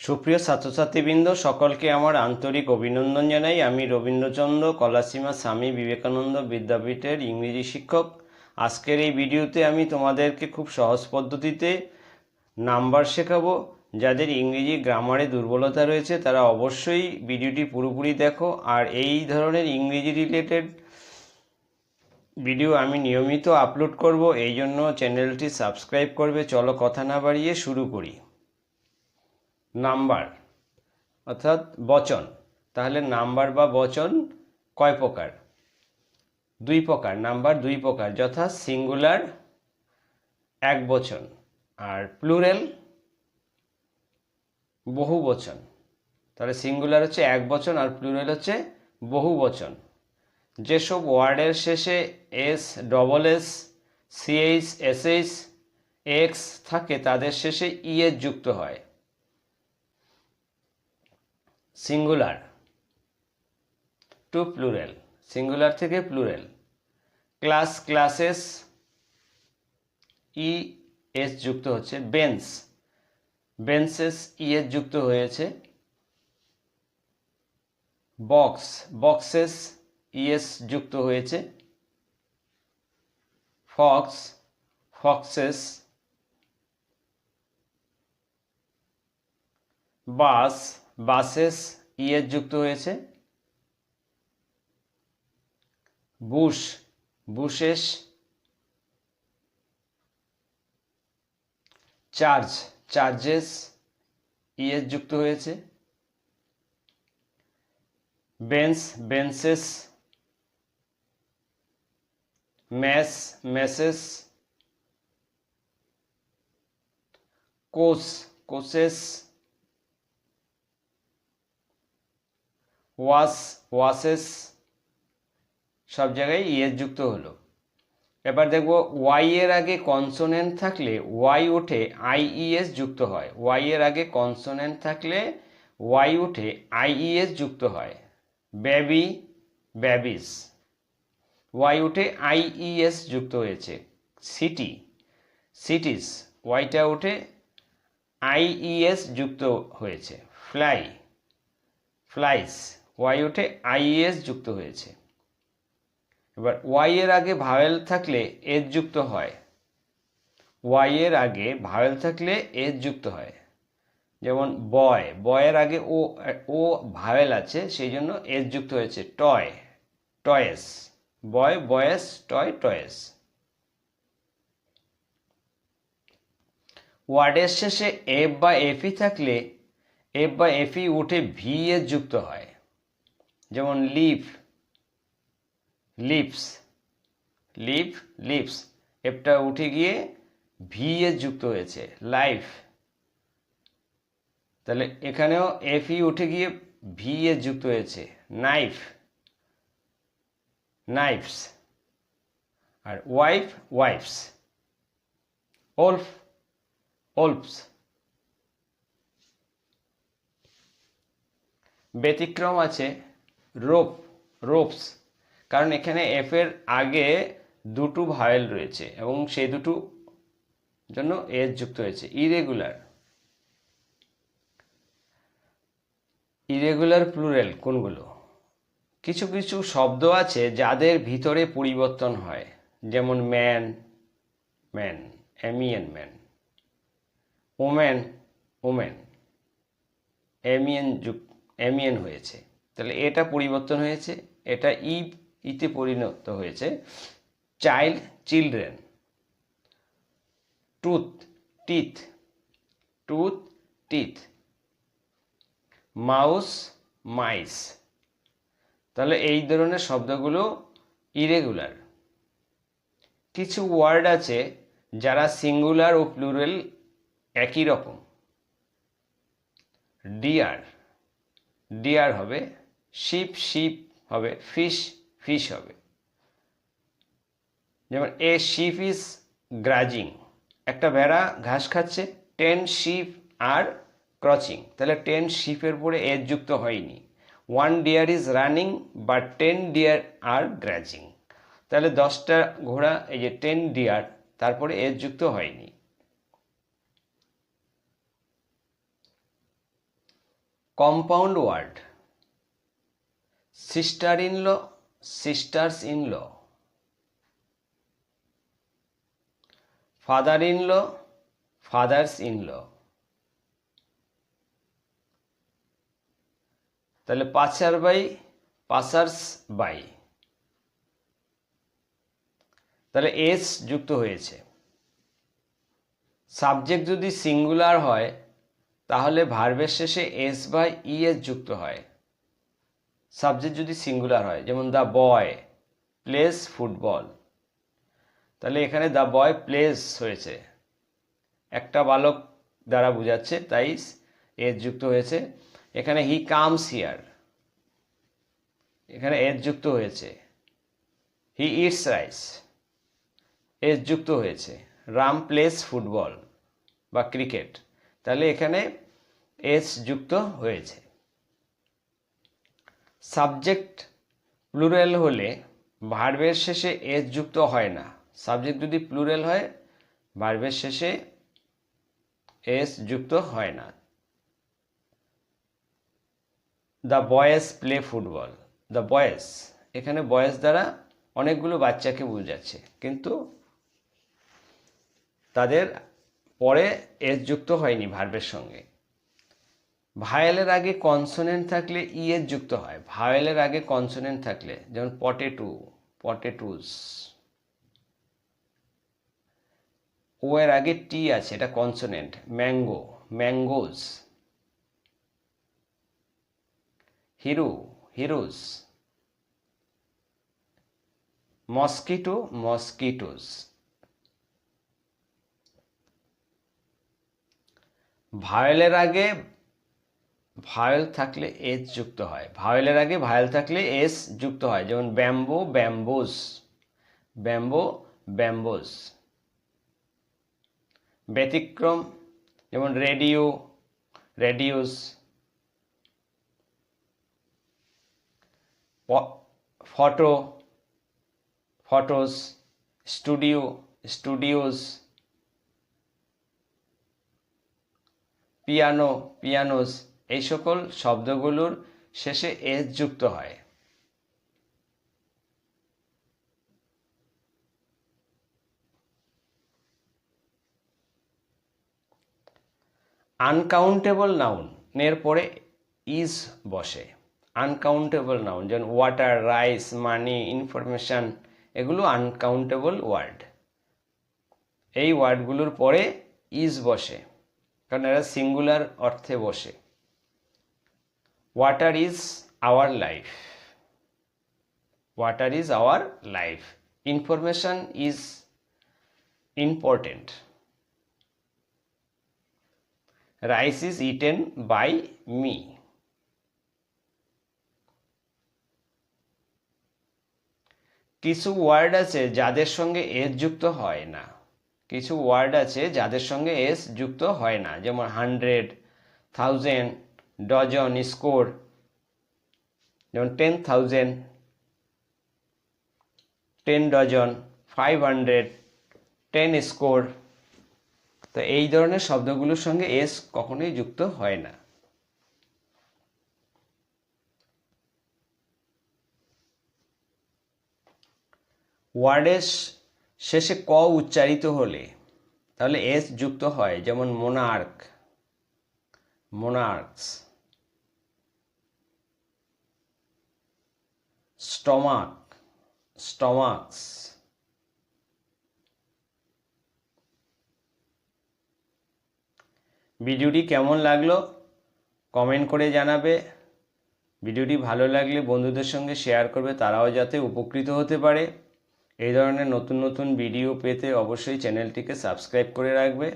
সুপ্রিয় ছাত্রছাত্রীবৃন্দ, সকলকে আমার আন্তরিক অভিনন্দন জানাই। আমি রবীন্দ্রচন্দ্র কলাসীমা স্বামী বিবেকানন্দ বিদ্যাপীঠের ইংরেজি শিক্ষক। আজকের এই ভিডিওতে আমি তোমাদেরকে খুব সহজ পদ্ধতিতে নাম্বার শেখাবো। যাদের ইংরেজি গ্রামারে দুর্বলতা রয়েছে, তারা অবশ্যই ভিডিওটি পুরোপুরি দেখো। আর এই ধরনের ইংরেজি রিলেটেড ভিডিও আমি নিয়মিত আপলোড করব। এই জন্য চ্যানেলটি সাবস্ক্রাইব করবে। চলো কথা না বাড়িয়ে শুরু করি। নাম্বার, অর্থাৎ বচন। তাহলে নাম্বার বা বচন কয় প্রকার? দুই প্রকার, নাম্বার দুই প্রকার, যথা সিঙ্গুলার এক বচন আর প্লুরেল বহু বচন। তাহলে সিঙ্গুলার হচ্ছে এক বচন আর প্লুরেল হচ্ছে বহু বচন। যেসব ওয়ার্ডের শেষে S, double S CH SH X থাকে, তাদের শেষে ইএস যুক্ত হয়। সিঙ্গুলার টু প্লুরেল সিঙ্গুলার থেকে plural class classes E S যুক্ত হচ্ছে। বেঞ্চ বেঞ্চেস ই এস যুক্ত হয়েছে। বক্স বক্সেস ইএস যুক্ত হয়েছে। Fox foxes bus buses ES যুক্ত হয়েছে। Bush, bushes. Charge, charges ES যুক্ত হয়েছে। Bench benches mass, masses. Course, courses. Wash washes সব জায়গায় ইএস যুক্ত হলো। এবার দেখব ওয়াই এর আগে কনসোনেন্ট থাকলে ওয়াই উঠে আইইএস যুক্ত হয়। ওয়াই এর আগে কনসোনেন্ট থাকলে ওয়াই উঠে আইইএস যুক্ত হয়। বেবি বেবিস ওয়াই উঠে আইইএস যুক্ত হয়েছে। সিটি সিটিস ওয়াইটা উঠে আইইএস যুক্ত হয়েছে। ফ্লাই ফ্লাইস ওয়াই উঠে আইএস যুক্ত হয়েছে। এবার ওয়াই এর আগে ভাওয়েল থাকলে এস যুক্ত হয়। ওয়াই এর আগে ভাওয়েল থাকলে এস যুক্ত হয়। যেমন বয় বয়ের আগে ও ও ভাওয়েল আছে, সেই জন্য এস যুক্ত হয়েছে। Toy toys boy boys toy toys ওয়ার্ডের শেষে এফ বা এফই থাকলে এফ বা এফই উঠে ভি এর যুক্ত হয়। যেমন লিভ লিপস লিভ লিপস এফটা উঠে গিয়ে ভি এ যুক্ত হয়েছে লাইফ তাহলে এখানেও এফই উঠে গিয়ে ভি এ যুক্ত হয়েছে নাইফ নাইফস আর ওয়াইফ ওয়াইফস ওলফ ওলফস ব্যতিক্রম আছে রোপ, রোপস। কারণ এখানে এফ এর আগে দুটো ভায়েল রয়েছে এবং সেই দুটো জন্য এস যুক্ত হয়েছে। ইরেগুলার ইরেগুলার প্লুরেল কোনগুলো? কিছু কিছু শব্দ আছে যাদের ভিতরে পরিবর্তন হয়। যেমন man men MEN man woman women MEN যুগ এমিয়েন হয়েছে। তাহলে এটা পরিবর্তন হয়েছে, এটা ই, ইতে পরিণত হয়েছে। Child children, tooth, teeth tooth, teeth, mouse, mice. তাহলে এই ধরনের শব্দগুলো ইরেগুলার। কিছু ওয়ার্ড আছে যারা সিঙ্গুলার ও প্লুরাল একই রকম। ডিয়ার ডিয়ার হবে শিপ শিপ হবে ফিশ ফিশ হবে। যেমন এ শিপ ইজ গ্রাজিং একটা ভেড়া ঘাস খাচ্ছে টেন শিপ আর ক্রচিং তাহলে টেন শিপের পরে এর যুক্ত হয়নি। ওয়ান ডিয়ার ইজ রানিং বা টেন ডিয়ার আর গ্রাজিং তাহলে দশটা ঘোড়া, এই যে টেন ডিয়ার তারপরে এর যুক্ত হয়নি। Compound word sister in law sisters in law father in law fathers in law তাহলে পাচার বাই পাসার্স বাই। তাহলে এস যুক্ত হয়েছে। সাবজেক্ট যদি সিঙ্গুলার হয়, তাহলে ভার্বের শেষে এস বাই ই এস যুক্ত হয়। সাবজেক্ট যদি সিঙ্গুলার হয়, যেমন দ্য বয় প্লেস ফুটবল তাহলে এখানে দ্য বয় প্লেস হয়েছে। একটা বালক দ্বারা বোঝাচ্ছে, তাই এস যুক্ত হয়েছে। এখানে হি কামস হিয়ার এখানে এস যুক্ত হয়েছে। হি ইটস রাইস এস যুক্ত হয়েছে। রাম প্লেস ফুটবল বা ক্রিকেট তাহলে এখানে এস যুক্ত হয়েছে। সাবজেক্ট প্লুরাল হলে ভার্বের শেষে এস যুক্ত হয় না। সাবজেক্ট যদি প্লুরাল হয়, ভার্বের শেষে এস যুক্ত হয় না। The boys play football. The boys এখানে বয়েস দ্বারা অনেকগুলো বাচ্চাকে বোঝাচ্ছে, কিন্তু তাদের পরে এস যুক্ত হয়নি ভার্বের সঙ্গে। ভায়েলের আগে কনসোনেন্ট থাকলে ই এর যুক্ত হয়। ভায়েলের আগে কনসোনেন্ট থাকলে, যেমন পটেটু পটেটুস ও এর আগে টি আছে, এটা consonant mango mangoes hero heroes mosquito mosquitoes ভায়োলের আগে ভায়োল থাকলে এস যুক্ত হয়। ভায়োলের আগে ভায়োল থাকলে এস যুক্ত হয়, যেমন ব্যাম্বো, ব্যাম্বোস। Bamboo, bamboos. ব্যতিক্রম, যেমন radio, radios. Photo, photos. Studio, studios. Piano, pianos. এই সকল শব্দগুলোর শেষে এস যুক্ত হয়। আনকাউন্টেবল নাউন এর পরে ইজ বসে। আনকাউন্টেবল নাউন যেমন ওয়াটার রাইস মানি ইনফরমেশান এগুলো আনকাউন্টেবল ওয়ার্ড এই ওয়ার্ডগুলোর পরে ইজ বসে, কারণ এরা সিঙ্গুলার অর্থে বসে। Water is our life water is our life information is important rice is eaten by me কিছু ওয়ার্ড আছে যাদের সঙ্গে এস যুক্ত হয় না। কিছু ওয়ার্ড আছে যাদের সঙ্গে এস যুক্ত হয় না। যেমন হান্ড্রেড থাউজেন্ড ডজন স্কোর যেমন ten thousand ten dozen five hundred ten score তো এই ধরনের শব্দগুলোর সঙ্গে এস কখনোই যুক্ত হয় না। ওয়ার্ডের শেষে ক উচ্চারিত হলে তাহলে এস যুক্ত হয়, যেমন মোনার্ক মোনার্কস স্টমাক, স্টমাকস। ভিডিওটি কেমন লাগল কমেন্ট করে জানাবে। ভিডিওটি ভালো লাগলে বন্ধুদের সঙ্গে শেয়ার করবে, তারাও যাতে উপকৃত হতে পারে। এই ধরনের নতুন নতুন ভিডিও পেতে অবশ্যই চ্যানেলটিকে সাবস্ক্রাইব করে রাখবে।